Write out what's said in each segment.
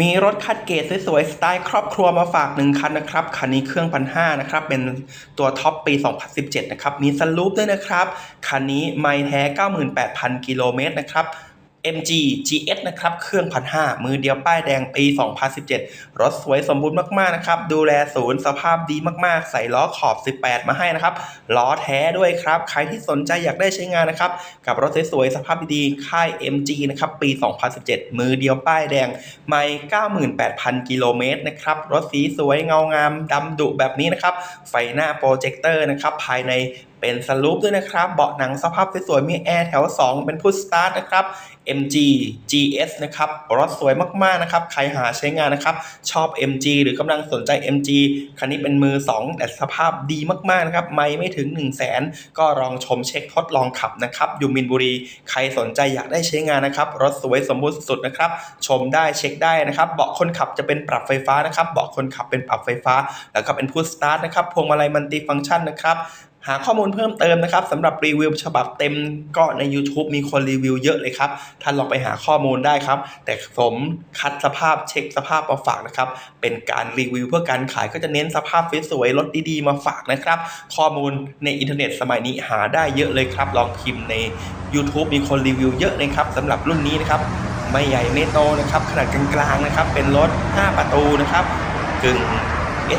มีรถคัดเกรดสวยๆสไตล์ครอบครัวมาฝากหนึ่งคันนะครับ คันนี้เครื่องพันห้านะครับ เป็นตัวท็อปปี 2017 นะครับ มีสลูปด้วยนะครับ คันนี้ไม่แท้ 98,000 กิโลเมตรนะครับ MG GS นะครับ เครื่องพันห้ามือเดียวป้ายแดงปี 2017 รถสวยสมบูรณ์มาก ๆ นะครับ ดูแลศูนย์สภาพดีมากๆ ใส่ล้อขอบ 18 มาให้นะครับ ล้อแท้ด้วยครับ ใครที่สนใจอยากได้ใช้งานนะครับ กับรถสวยๆ สภาพดีๆ ค่าย MG นะครับ ปี 2017 มือเดียวป้ายแดง ไม่98,000 กิโลเมตรนะครับ รถสีสวยเงางามดำดุแบบนี้นะครับ ไฟหน้าโปรเจคเตอร์นะครับ ภายในเป็นสลูปด้วยนะครับ เบาะหนังสภาพสวยๆมีแอร์แถว 2 เป็นพุชสตาร์ทนะครับ MG GS นะครับ รถสวยมากๆนะครับ ใครหาใช้งานนะครับ ชอบ MG หรือกำลังสนใจ MG คันนี้เป็นมือ 2 แต่สภาพดีมากๆนะครับ ไม่ไม่ถึง 1 0 0 0 0แสนก็ลองชมเช็คทดลองขับนะครับ อยู่มินบุรี ใครสนใจอยากได้ใช้งานนะครับ รถสวยสมบูรณ์สุดๆนะครับ ชมได้เช็คได้นะครับ เบาะคนขับจะเป็นปรับไฟฟ้านะครับ เบาะคนขับเป็นปรับไฟฟ้า แล้วก็เป็นพุชสตาร์ทนะครับ พวงมาลัยมันติฟังก์ชันนะครับ หาข้อมูลเพิ่มเติมนะครับสำหรับรีวิวฉบับเต็มก็ใน YouTube มีคนรีวิวเยอะเลยครับ ท่านลองไปหาข้อมูลได้ครับ แต่ผมคัดสภาพเช็คสภาพมาฝากนะครับ เป็นการรีวิวเพื่อการขายก็จะเน้นสภาพสวยๆรถดีๆมาฝากนะครับ ข้อมูลในอินเทอร์เน็ตสมัยนี้หาได้เยอะเลยครับ ลองพิมพ์ใน YouTube มีคนรีวิวเยอะเลยครับสำหรับรุ่นนี้นะครับไม่ใหญ่ไม่โตนะครับขนาดกลางๆนะครับเป็นรถ 5 ประตูนะครับกึ่ง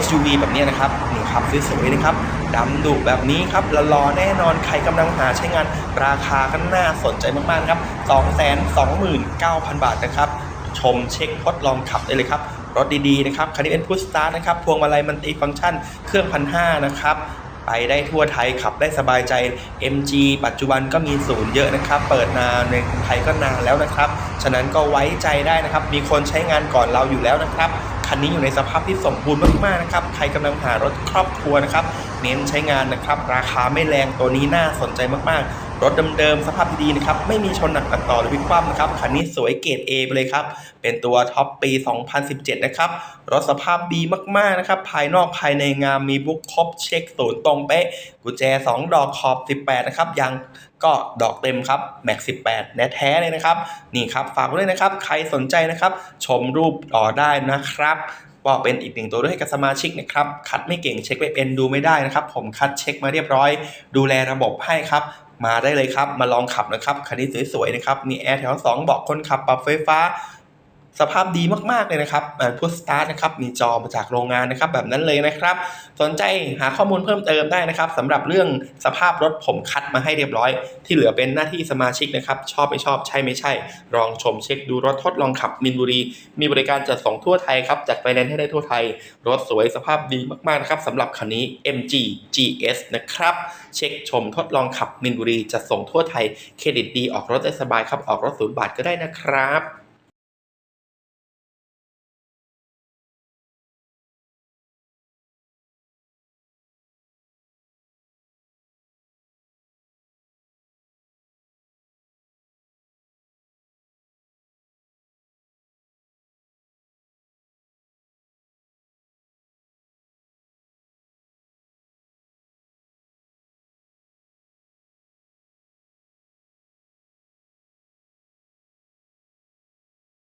SUV แบบนี้นะครับนี่ครับสวยๆนะครับดำดุแบบนี้ครับละลอแน่นอนใครกำลังหาใช้งานราคาก็น่าสนใจมากๆครับ 229,000 บาทนะครับ ชมเช็คทดลองขับได้เลยครับ รถดีๆนะครับคันนี้เป็นพุชสตาร์นะครับพวงมาลัยมันติฟังก์ชันเครื่องพันห้านะครับไปได้ทั่วไทยขับได้สบายใจ MG ปัจจุบันก็มีศูนย์เยอะนะครับ เปิดนานในไทยก็นานแล้วนะครับ ฉะนั้นก็ไว้ใจได้นะครับ มีคนใช้งานก่อนเราอยู่แล้วนะครับ คันนี้อยู่ในสภาพที่สมบูรณ์มากๆนะครับ ใครกำลังหารถครอบครัวนะครับ เน้นใช้งานนะครับ ราคาไม่แรงตัวนี้น่าสนใจมากๆ รถเดิมๆสภาพดีๆนะครับไม่มีชนหนักตัดต่อหรือพลิกคว่ำนะครับคันนี้สวยเกรด A ไปเลยครับ เป็นตัวท็อปปี 2017 นะครับ รถสภาพดีมากๆนะครับ ภายนอกภายในงามมีบุ๊กครบเช็คศูนย์ตรงเป๊ะ กุญแจ 2 ดอกขอบ 18 นะครับ ยังก็ดอกเต็มครับแม็ก18แนแท้เลยนะครับ นี่ครับฝากไว้ด้วยนะครับ ใครสนใจนะครับ ชมรูปต่อได้นะครับก็เป็นอีกหนึ่งตัวเลือกให้กับสมาชิกนะครับ คัดไม่เก่งเช็คไม่เป็นดูไม่ได้นะครับ ผมคัดเช็คมาเรียบร้อย ดูแลระบบให้ครับ มาได้เลยครับ มาลองขับนะครับคันนี้สวยๆนะครับ มีแอร์แถว2เบาะคนขับปรับไฟฟ้า สภาพดีมากๆเลยนะครับพุทสตาร์ทนะครับมีจอมาจากโรงงานนะครับแบบนั้นเลยนะครับ สนใจหาข้อมูลเพิ่มเติมได้นะครับสำหรับเรื่องสภาพรถผมคัดมาให้เรียบร้อย ที่เหลือเป็นหน้าที่สมาชิกนะครับชอบไม่ชอบใช่ไม่ใช่ ลองชมเช็คดูรถทดลองขับมินบุรี มีบริการจัดส่งทั่วไทยครับจัดไฟแนนซ์ให้ได้ทั่วไทย รถสวยสภาพดีมากๆนะครับสำหรับคันนี้ MG GS นะครับเช็คชมทดลองขับมินบุรีจัดส่งทั่วไทยเครดิตดีออกรถได้สบายครับออกรถศูนย์บาทก็ได้นะครับ